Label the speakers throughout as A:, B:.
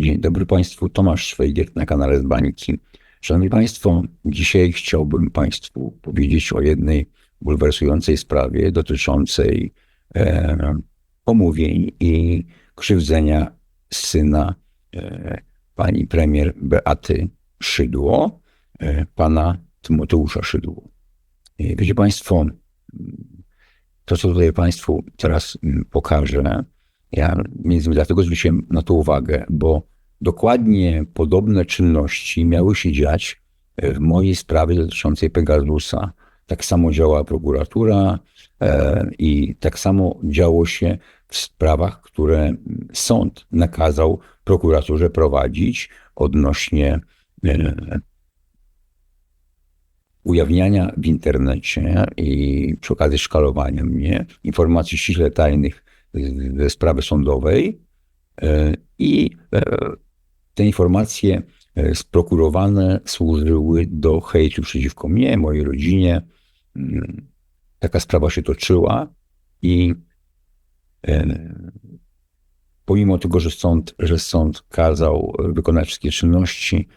A: Dzień dobry Państwu, Tomasz Szwejgier na kanale z. Szanowni Państwo, dzisiaj chciałbym Państwu powiedzieć o jednej bulwersującej sprawie dotyczącej e, i krzywdzenia syna e, pani premier Beaty Szydło, e, pana Tymoteusza Szydło. E, Wiecie Państwo, to co tutaj Państwu teraz pokażę, ja między innymi dlatego zwróciłem na to uwagę, bo dokładnie podobne czynności miały się dziać w mojej sprawie dotyczącej Pegasusa. Tak samo działa prokuratura e, i tak samo działo się w sprawach, które sąd nakazał prokuraturze prowadzić odnośnie e, ujawniania w internecie i przy okazji szkalowania mnie informacji ściśle tajnych sprawy sądowej e, i e, te informacje e, sprokurowane służyły do hejtu przeciwko mnie, mojej rodzinie. Mm, taka sprawa się toczyła i pomimo tego, że sąd, że sąd kazał wykonać wszystkie czynności,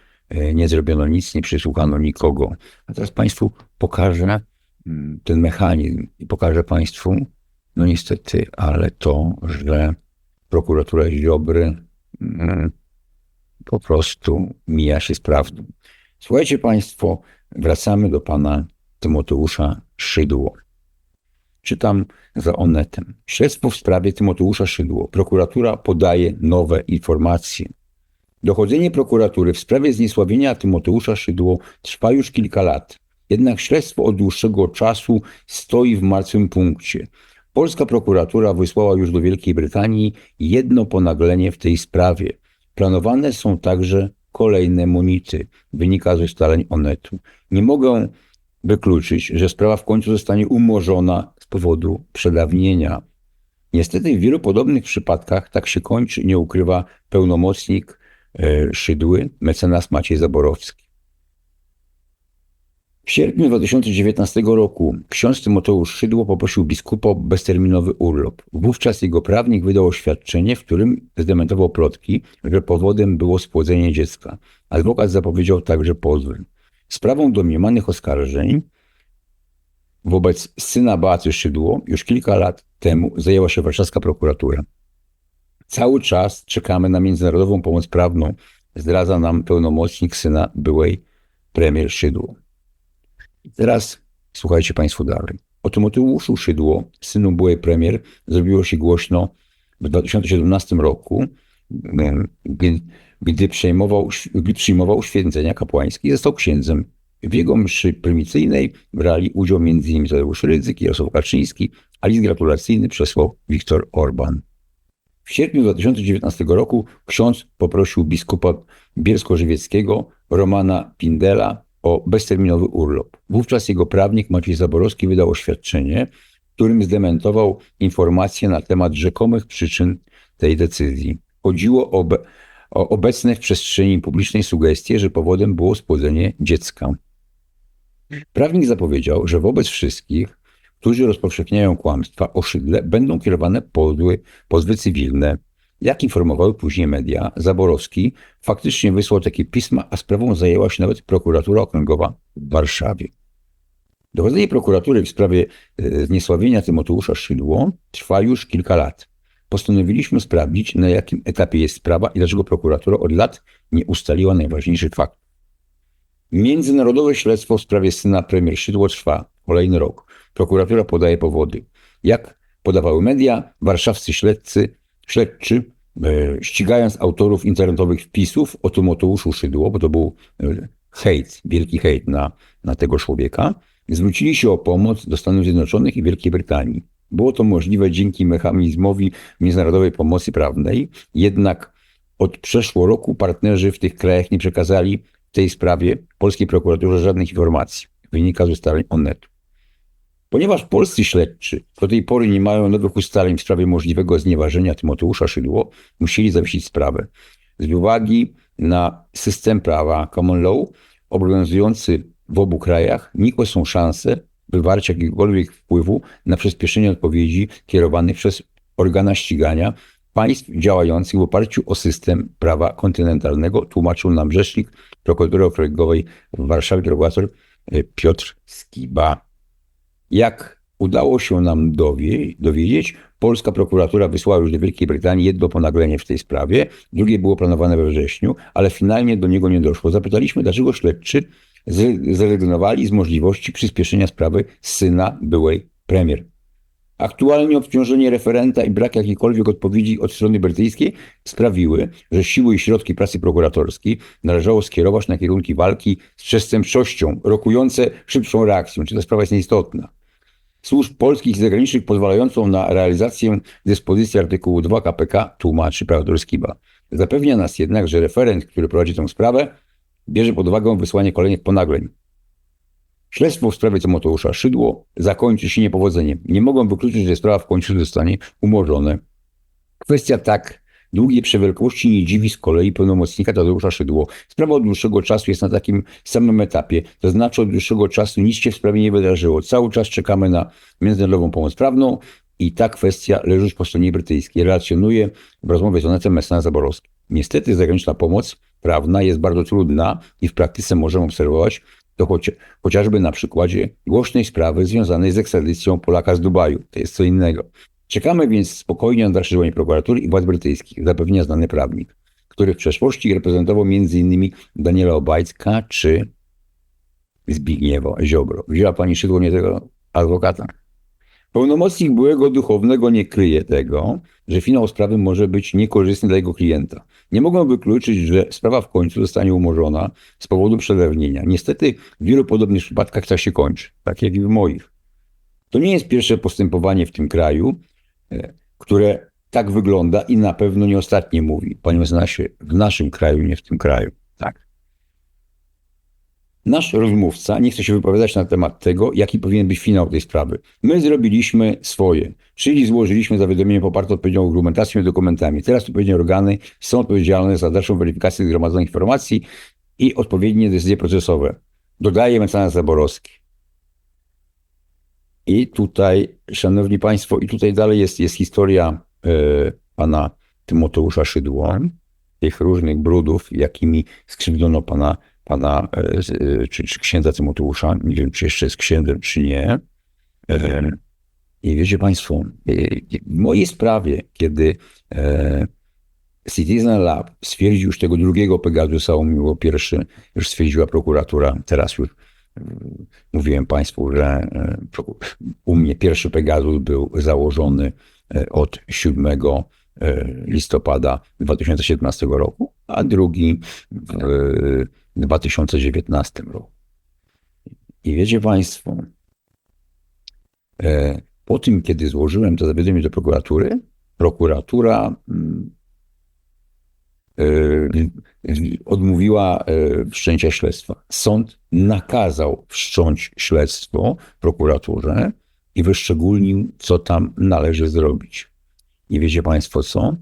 A: nie zrobiono nic, nie przesłuchano nikogo. A teraz Państwu pokażę mm, ten mechanizm i pokażę Państwu, no niestety, ale to, że prokuratura Ziobry mm, po prostu mija się z prawdą. Słuchajcie Państwo, wracamy do pana Tymoteusza Szydło. Czytam za Onetem. Śledztwo w sprawie Tymoteusza Szydło. Prokuratura podaje nowe informacje. Dochodzenie prokuratury w sprawie zniesławienia Tymoteusza Szydło trwa już kilka lat. Jednak śledztwo od dłuższego czasu stoi w martwym punkcie. Polska prokuratura wysłała już do Wielkiej Brytanii jedno ponaglenie w tej sprawie. Planowane są także kolejne monity, wynika ze ustaleń Onetu. Nie mogę wykluczyć, że sprawa w końcu zostanie umorzona z powodu przedawnienia. Niestety w wielu podobnych przypadkach tak się kończy, nie ukrywa pełnomocnik e, Szydły, mecenas Maciej Zaborowski. W sierpniu 2019 roku ksiądz Tymoteusz Szydło poprosił biskupa o bezterminowy urlop. Wówczas jego prawnik wydał oświadczenie, w którym zdementował plotki, że powodem było spłodzenie dziecka. Adwokat zapowiedział także pozwy. Sprawą domniemanych oskarżeń wobec syna Beaty Szydło już kilka lat temu zajęła się warszawska prokuratura. Cały czas czekamy na międzynarodową pomoc prawną, zdradza nam pełnomocnik syna byłej premier Szydło. Teraz słuchajcie Państwo dalej. O Tymoteuszu Szydło, synu byłej premier, zrobiło się głośno w 2017 roku, gdy, gdy, przejmował, gdy przyjmował święcenia kapłańskie i został księdzem. W jego mszy prymicyjnej brali udział m.in. Tadeusz Rydzyk, Jarosław Kaczyński, a list gratulacyjny przesłał Viktor Orban. W sierpniu 2019 roku ksiądz poprosił biskupa bielsko-żywieckiego Romana Pindela o bezterminowy urlop. Wówczas jego prawnik Maciej Zaborowski wydał oświadczenie, w którym zdementował informacje na temat rzekomych przyczyn tej decyzji. Chodziło o, o obecne w przestrzeni publicznej sugestie, że powodem było spłodzenie dziecka. Prawnik zapowiedział, że wobec wszystkich, którzy rozpowszechniają kłamstwa o szydle, będą kierowane pozwy, pozwy cywilne jak informowały później media, Zaborowski faktycznie wysłał takie pisma, a sprawą zajęła się nawet prokuratura okręgowa w Warszawie. Dochodzenie prokuratury w sprawie e, zniesławienia Tymoteusza Szydło trwa już kilka lat. Postanowiliśmy sprawdzić, na jakim etapie jest sprawa i dlaczego prokuratura od lat nie ustaliła najważniejszych faktów. Międzynarodowe śledztwo w sprawie syna premier Szydło trwa kolejny rok. Prokuratura podaje powody. Jak podawały media, warszawscy śledcy, śledczy ścigając autorów internetowych wpisów o Tymoteuszu Szydło, bo to był e, hejt, wielki hejt na, na tego człowieka, zwrócili się o pomoc do Stanów Zjednoczonych i Wielkiej Brytanii. Było to możliwe dzięki mechanizmowi międzynarodowej pomocy prawnej, jednak od przeszło roku partnerzy w tych krajach nie przekazali w tej sprawie polskiej prokuraturze żadnych informacji. Wynika z ustaleń ONET. Ponieważ polscy śledczy do tej pory nie mają nowych ustaleń w sprawie możliwego znieważenia Tymoteusza Szydło, musieli zawiesić sprawę. Z uwagi na system prawa common law obowiązujący w obu krajach, nikłe są szanse wywarcia jakiegokolwiek wpływu na przyspieszenie odpowiedzi kierowanych przez organa ścigania państw działających w oparciu o system prawa kontynentalnego, tłumaczył nam rzecznik prokuratury okręgowej w Warszawie, prokurator e, Piotr Skiba. Jak udało się nam dowie, dowiedzieć, polska prokuratura wysłała już do Wielkiej Brytanii jedno ponaglenie w tej sprawie, drugie było planowane we wrześniu, ale finalnie do niego nie doszło. Zapytaliśmy, dlaczego śledczy zrezygnowali z możliwości przyspieszenia sprawy syna byłej premier. Aktualnie obciążenie referenta i brak jakiejkolwiek odpowiedzi od strony brytyjskiej sprawiły, że siły i środki pracy prokuratorskiej należało skierować na kierunki walki z przestępczością, rokujące szybszą reakcją. Czy ta sprawa jest nieistotna? Służb polskich i zagranicznych pozwalającą na realizację dyspozycji artykułu 2 KPK tłumaczy prokurator Skiba. Zapewnia nas jednak, że referent, który prowadzi tę sprawę, bierze pod uwagę wysłanie kolejnych ponagleń. Śledztwo w sprawie Tymoteusza Szydło zakończy się niepowodzeniem. Nie mogą wykluczyć, że sprawa w końcu zostanie umorzona. Kwestia tak długiej przewielkości nie dziwi z kolei pełnomocnika Tadeusza Szydło. Sprawa od dłuższego czasu jest na takim samym etapie, to znaczy od dłuższego czasu nic się w sprawie nie wydarzyło. Cały czas czekamy na międzynarodową pomoc prawną i ta kwestia leży już po stronie brytyjskiej. Relacjonuje w rozmowie z Onetem mecenas Zaborowski. Niestety zagraniczna pomoc prawna jest bardzo trudna i w praktyce możemy obserwować to choć, chociażby na przykładzie głośnej sprawy związanej z ekstradycją Polaka z Dubaju. To jest co innego. Czekamy więc spokojnie na dalsze działanie prokuratury i władz brytyjskich, zapewnia znany prawnik, który w przeszłości reprezentował m.in. Daniela Obajcka czy Zbigniewa Ziobro. Wzięła pani szydło nie tego adwokata? Pełnomocnik byłego duchownego nie kryje tego, że finał sprawy może być niekorzystny dla jego klienta. Nie mogą wykluczyć, że sprawa w końcu zostanie umorzona z powodu przedawnienia. Niestety w wielu podobnych przypadkach tak się kończy, tak jak i w moich. To nie jest pierwsze postępowanie w tym kraju, które tak wygląda i na pewno nie ostatnie mówi. Panie mecenasie, w naszym kraju, nie w tym kraju. Tak. Nasz rozmówca nie chce się wypowiadać na temat tego, jaki powinien być finał tej sprawy. My zrobiliśmy swoje, czyli złożyliśmy zawiadomienie poparte odpowiednią argumentacją i dokumentami. Teraz odpowiednie organy są odpowiedzialne za dalszą weryfikację zgromadzonych informacji i odpowiednie decyzje procesowe. Dodaje mecenas Zaborowski. I tutaj, szanowni państwo, i tutaj dalej jest, jest historia y, pana Tymoteusza Szydło, tych różnych brudów, jakimi skrzywdzono pana pana, e, czy, czy księdza Tymoteusza, nie wiem, czy jeszcze jest księdzem, czy nie. E, I wiecie Państwo, w mojej sprawie, kiedy Citizen Lab stwierdził już tego drugiego Pegasusa, umyło pierwszy, już stwierdziła prokuratura, teraz już mówiłem Państwu, że u mnie pierwszy Pegasus był założony od 7 listopada 2017 roku, a drugi w 2019 roku. I wiecie Państwo, e, po tym, kiedy złożyłem to zawiadomienie do prokuratury, prokuratura mm, e, odmówiła e, wszczęcia śledztwa. Sąd nakazał wszcząć śledztwo prokuraturze i wyszczególnił, co tam należy zrobić. I wiecie Państwo co?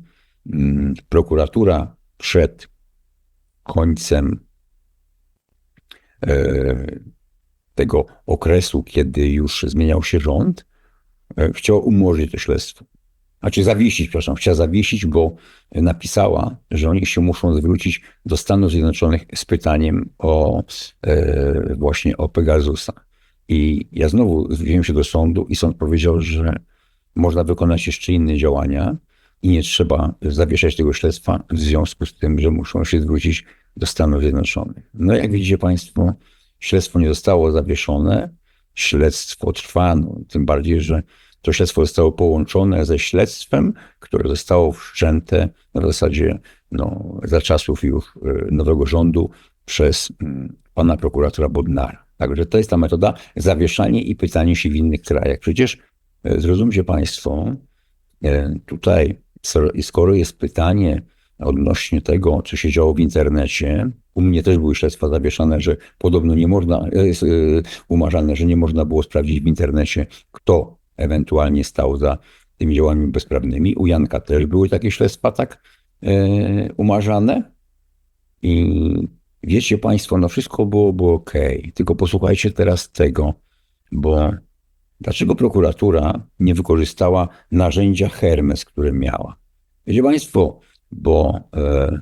A: Mm, prokuratura przed końcem E, tego okresu, kiedy już zmieniał się rząd, e, chciał umorzyć to śledztwo. Znaczy zawiesić, przepraszam, chciała zawiesić, bo napisała, że oni się muszą zwrócić do Stanów Zjednoczonych z pytaniem o e, właśnie o Pegasusa. I ja znowu zwróciłem się do sądu i sąd powiedział, że można wykonać jeszcze inne działania i nie trzeba zawieszać tego śledztwa w związku z tym, że muszą się zwrócić do Stanów Zjednoczonych. No jak widzicie Państwo, śledztwo nie zostało zawieszone, śledztwo trwa, no, tym bardziej, że to śledztwo zostało połączone ze śledztwem, które zostało wszczęte na zasadzie no, za czasów już y, nowego rządu przez mm, pana prokuratora Bodnara. Także to jest ta metoda zawieszanie i pytanie się w innych krajach. Przecież y, zrozumcie Państwo, y, tutaj skoro jest pytanie odnośnie tego, co się działo w internecie. U mnie też były śledztwa zawieszane, że podobno nie można, e, umarzane, że nie można było sprawdzić w internecie, kto ewentualnie stał za tymi działaniami bezprawnymi. U Janka też były takie śledztwa tak e, umarzane. I wiecie Państwo, no wszystko było, było ok. Tylko posłuchajcie teraz tego, bo dlaczego prokuratura nie wykorzystała narzędzia Hermes, które miała? Wiecie Państwo, bo e,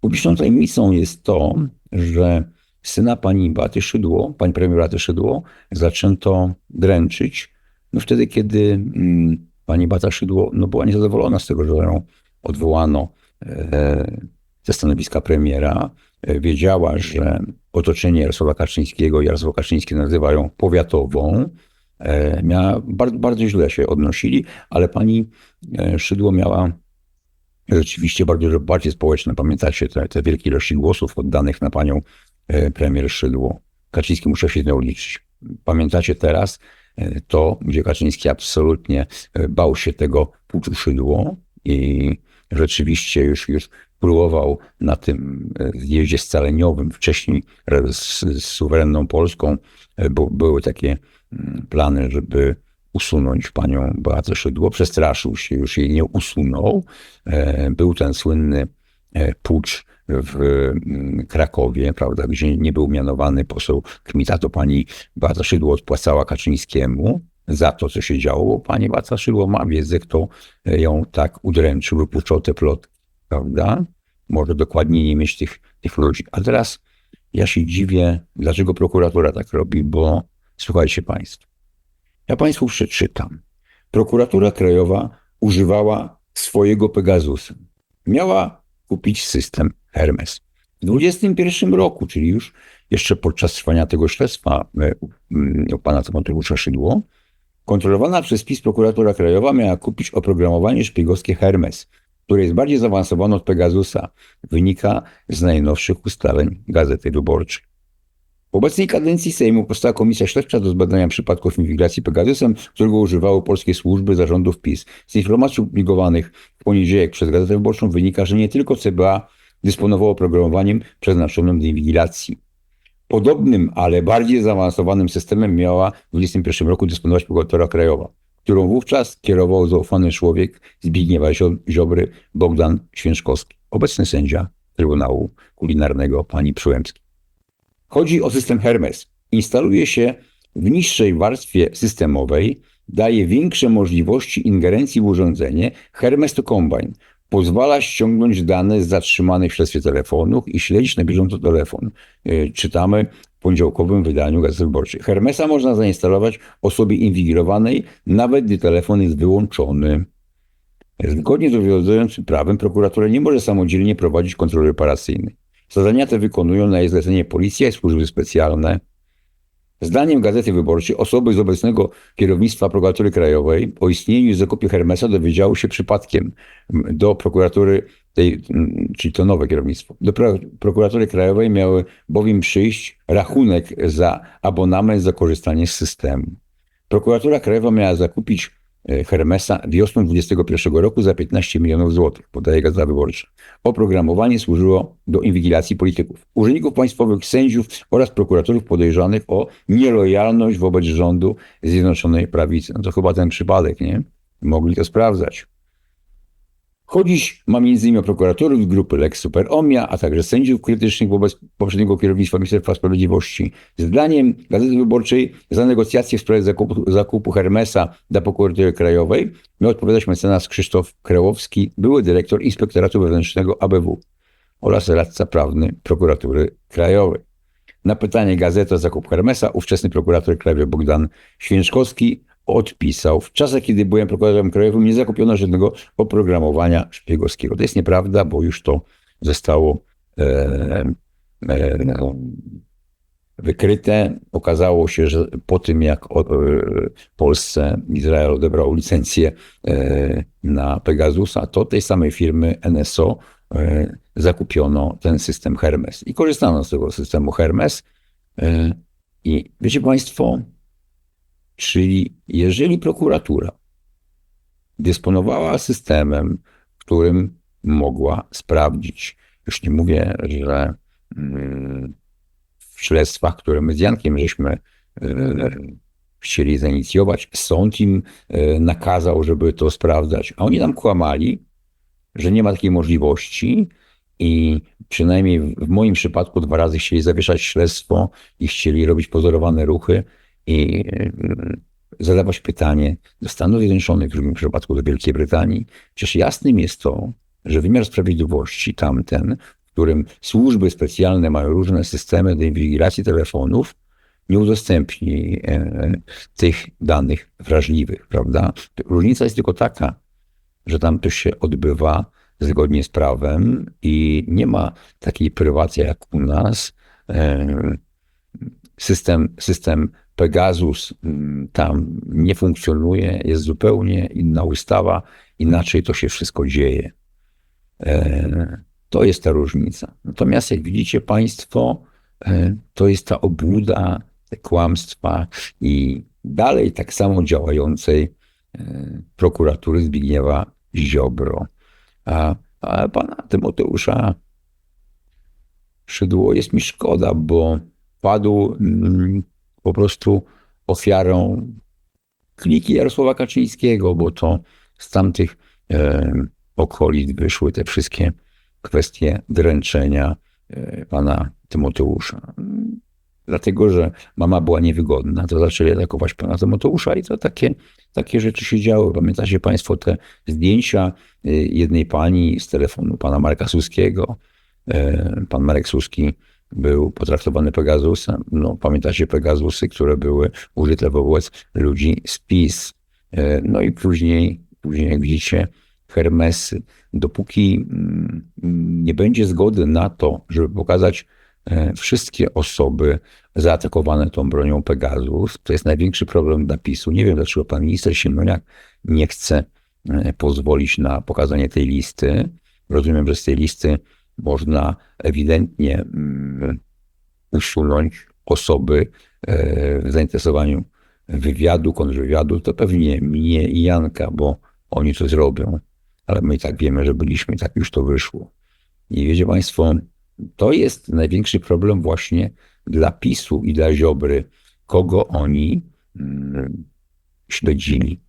A: publiczną tajemnicą jest to, że syna pani Beaty Szydło, pani premier Beaty Szydło, zaczęto dręczyć no wtedy, kiedy mm, pani Beata Szydło no, była niezadowolona z tego, że ją odwołano e, ze stanowiska premiera. E, wiedziała, że otoczenie Jarosława Kaczyńskiego, Jarosław Kaczyński nazywają powiatową, e, miała, bardzo, bardzo źle się odnosili, ale pani Szydło miała rzeczywiście bardzo bardziej społeczne. Pamiętacie te, te wielkie ilości głosów oddanych na panią premier Szydło. Kaczyński musiał się z nią liczyć. Pamiętacie teraz to, gdzie Kaczyński absolutnie bał się tego puczu Szydło i rzeczywiście już, już próbował na tym zjeździe scaleniowym, wcześniej z, z suwerenną Polską, bo były takie plany, żeby usunąć panią Beatę Szydło. Przestraszył się, już jej nie usunął. Był ten słynny pucz w Krakowie, prawda, gdzie nie był mianowany poseł Kmita, to pani Beata Szydło odpłacała Kaczyńskiemu za to, co się działo. Pani Beata Szydło ma wiedzę, kto ją tak udręczył, wypuszczał te plotki, prawda? Może dokładnie nie mieć tych, tych ludzi. A teraz ja się dziwię, dlaczego prokuratura tak robi, bo słuchajcie Państwo, ja Państwu przeczytam. Prokuratura Krajowa używała swojego Pegasusa. Miała kupić system Hermes. W 2021 roku, czyli już jeszcze podczas trwania tego śledztwa u pana Mateusza Szydło, kontrolowana przez PiS prokuratura krajowa miała kupić oprogramowanie szpiegowskie Hermes, które jest bardziej zaawansowane od Pegasusa, wynika z najnowszych ustaleń Gazety Wyborczej. W obecnej kadencji Sejmu powstała Komisja Śledcza do zbadania przypadków inwigilacji Pegasusem, którego używały polskie służby zarządów PiS. Z informacji opublikowanych w poniedziałek przez Gazetę Wyborczą wynika, że nie tylko CBA dysponowało oprogramowaniem przeznaczonym do inwigilacji. Podobnym, ale bardziej zaawansowanym systemem miała w 2021 roku dysponować prokuratora krajowa, którą wówczas kierował zaufany człowiek Zbigniewa Ziobry Bogdan Święczkowski, obecny sędzia Trybunału Kulinarnego pani Przyłębski. Chodzi o system Hermes. Instaluje się w niższej warstwie systemowej, daje większe możliwości ingerencji w urządzenie. Hermes to Combine. Pozwala ściągnąć dane z zatrzymanych w śledztwie telefonów i śledzić na bieżąco telefon. Yy, czytamy w poniedziałkowym wydaniu Gazety Wyborczej. Hermesa można zainstalować osobie inwigilowanej, nawet gdy telefon jest wyłączony. Zgodnie z obowiązującym prawem prokuratura nie może samodzielnie prowadzić kontroli operacyjnej. Zadania te wykonują na jej zlecenie policja i służby specjalne. Zdaniem Gazety Wyborczej osoby z obecnego kierownictwa prokuratury krajowej o istnieniu i zakupie Hermesa dowiedziały się przypadkiem do prokuratury tej, czyli to nowe kierownictwo. Do prokuratury krajowej miały bowiem przyjść rachunek za abonament za korzystanie z systemu. Prokuratura krajowa miała zakupić Hermesa wiosną 2021 roku za 15 milionów złotych, podaje Gazeta Wyborcza. Oprogramowanie służyło do inwigilacji polityków, urzędników państwowych, sędziów oraz prokuratorów podejrzanych o nielojalność wobec rządu Zjednoczonej Prawicy. No to chyba ten przypadek, nie? Mogli to sprawdzać. Chodzić ma m.in. o prokuratorów grupy Lex Super Omnia, a także sędziów krytycznych wobec poprzedniego kierownictwa Ministerstwa Sprawiedliwości. Zdaniem Gazety Wyborczej za negocjacje w sprawie zakupu, zakupu Hermesa dla prokuratury krajowej miał odpowiadać mecenas Krzysztof Krełowski, były dyrektor Inspektoratu Wewnętrznego ABW oraz radca prawny prokuratury krajowej. Na pytanie gazety o zakup Hermesa ówczesny prokurator krajowy Bogdan Święczkowski odpisał. W czasach, kiedy byłem prokuratorem krajowym, nie zakupiono żadnego oprogramowania szpiegowskiego. To jest nieprawda, bo już to zostało e, e, no, wykryte. Okazało się, że po tym, jak o, e, Polsce Izrael odebrał licencję e, na Pegasusa, to tej samej firmy NSO e, zakupiono ten system Hermes. I korzystano z tego systemu Hermes. E, I wiecie Państwo, Czyli jeżeli prokuratura dysponowała systemem, którym mogła sprawdzić, już nie mówię, że mm, w śledztwach, które my z Jankiem żeśmy e, chcieli zainicjować, sąd im e, nakazał, żeby to sprawdzać, a oni nam kłamali, że nie ma takiej możliwości i przynajmniej w moim przypadku dwa razy chcieli zawieszać śledztwo i chcieli robić pozorowane ruchy, i zadawać pytanie do Stanów Zjednoczonych, w drugim przypadku do Wielkiej Brytanii. Przecież jasnym jest to, że wymiar sprawiedliwości tamten, w którym służby specjalne mają różne systemy do inwigilacji telefonów, nie udostępni e, tych danych wrażliwych, prawda? Różnica jest tylko taka, że tam to się odbywa zgodnie z prawem i nie ma takiej prywacji jak u nas. E, system, system Pegasus mm, tam nie funkcjonuje, jest zupełnie inna ustawa, inaczej to się wszystko dzieje. E, to jest ta różnica. Natomiast jak widzicie Państwo, e, to jest ta obłuda, te kłamstwa i dalej tak samo działającej prokuratury Zbigniewa Ziobro. A, a pana Tymoteusza Szydło jest mi szkoda, bo padł mm, po prostu ofiarą kliki Jarosława Kaczyńskiego, bo to z tamtych e, okolic wyszły te wszystkie kwestie dręczenia e, pana Tymoteusza. Dlatego, że mama była niewygodna, to zaczęli atakować pana Tymoteusza i to takie, takie rzeczy się działy. Pamiętacie państwo te zdjęcia e, jednej pani z telefonu pana Marka Suskiego. E, pan Marek Suski był potraktowany Pegasusem. No, pamiętacie Pegazusy, które były użyte wobec ludzi z PiS. E, no i później, później jak widzicie, Hermesy. Dopóki mm, nie będzie zgody na to, żeby pokazać e, wszystkie osoby zaatakowane tą bronią Pegasus, to jest największy problem dla PiSu. Nie wiem, dlaczego pan minister Siemoniak nie chce e, pozwolić na pokazanie tej listy. Rozumiem, że z tej listy można ewidentnie mm, usunąć osoby e, w zainteresowaniu wywiadu, kontrwywiadu, to pewnie mnie i Janka, bo oni to zrobią. Ale my i tak wiemy, że byliśmy, i tak już to wyszło. I wiecie Państwo, to jest największy problem właśnie dla PiSu i dla Ziobry, kogo oni mm, śledzili.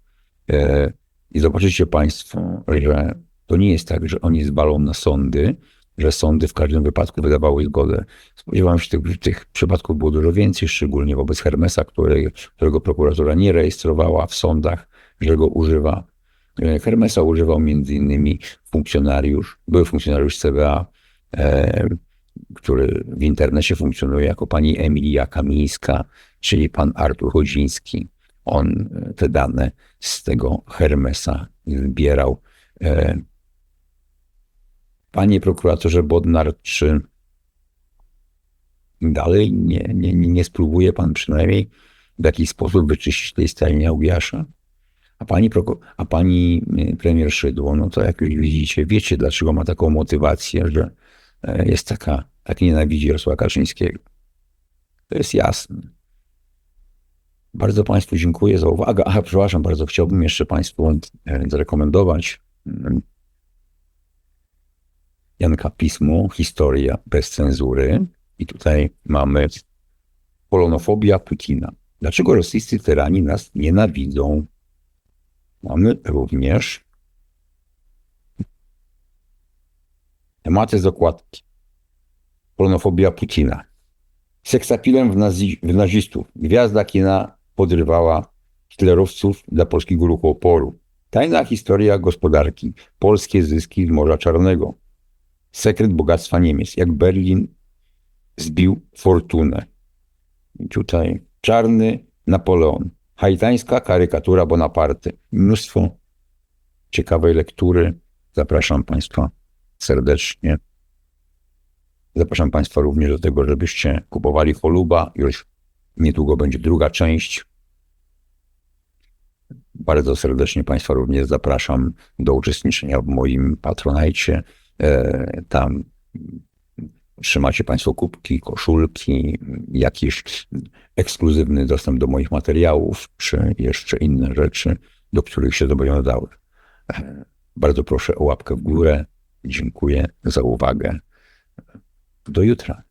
A: E, I zobaczycie Państwo, że to nie jest tak, że oni zbalą na sądy, że sądy w każdym wypadku wydawały zgodę. Spodziewałem się, że tych, tych przypadków było dużo więcej, szczególnie wobec Hermesa, który, którego prokuratura nie rejestrowała w sądach, że go używa. E, Hermesa używał innymi funkcjonariusz, były funkcjonariusz CBA, e, który w internecie funkcjonuje jako pani Emilia Kamińska, czyli pan Artur Chodziński. On e, te dane z tego Hermesa zbierał. E, Panie prokuratorze Bodnar, czy dalej nie, nie, nie spróbuje pan przynajmniej w jakiś sposób wyczyścić tej stajni Augiasza? A pani, a pani y, premier Szydło, no to jak już widzicie, wiecie dlaczego ma taką motywację, że e, jest taka, tak nienawidzi Jarosława Kaczyńskiego. To jest jasne. Bardzo Państwu dziękuję za uwagę. Aha, przepraszam bardzo, chciałbym jeszcze Państwu e, zarekomendować mm, Janka Pismo, historia bez cenzury. I tutaj mamy polonofobia Putina. Dlaczego rosyjscy tyrani nas nienawidzą? Mamy również tematy z okładki. Polonofobia Putina. Seksapilem w, nazi w nazistów. Gwiazda kina podrywała hitlerowców dla polskiego ruchu oporu. Tajna historia gospodarki. Polskie zyski z Morza Czarnego sekret bogactwa Niemiec, jak Berlin zbił fortunę. I tutaj czarny Napoleon, haitańska karykatura Bonaparte. Mnóstwo ciekawej lektury. Zapraszam Państwa serdecznie. Zapraszam Państwa również do tego, żebyście kupowali choluba. Już niedługo będzie druga część. Bardzo serdecznie Państwa również zapraszam do uczestniczenia w moim patronajcie. E, tam trzymacie Państwo kubki, koszulki, jakiś ekskluzywny dostęp do moich materiałów, czy jeszcze inne rzeczy, do których się zobowiązały. E, bardzo proszę o łapkę w górę. Dziękuję za uwagę. Do jutra.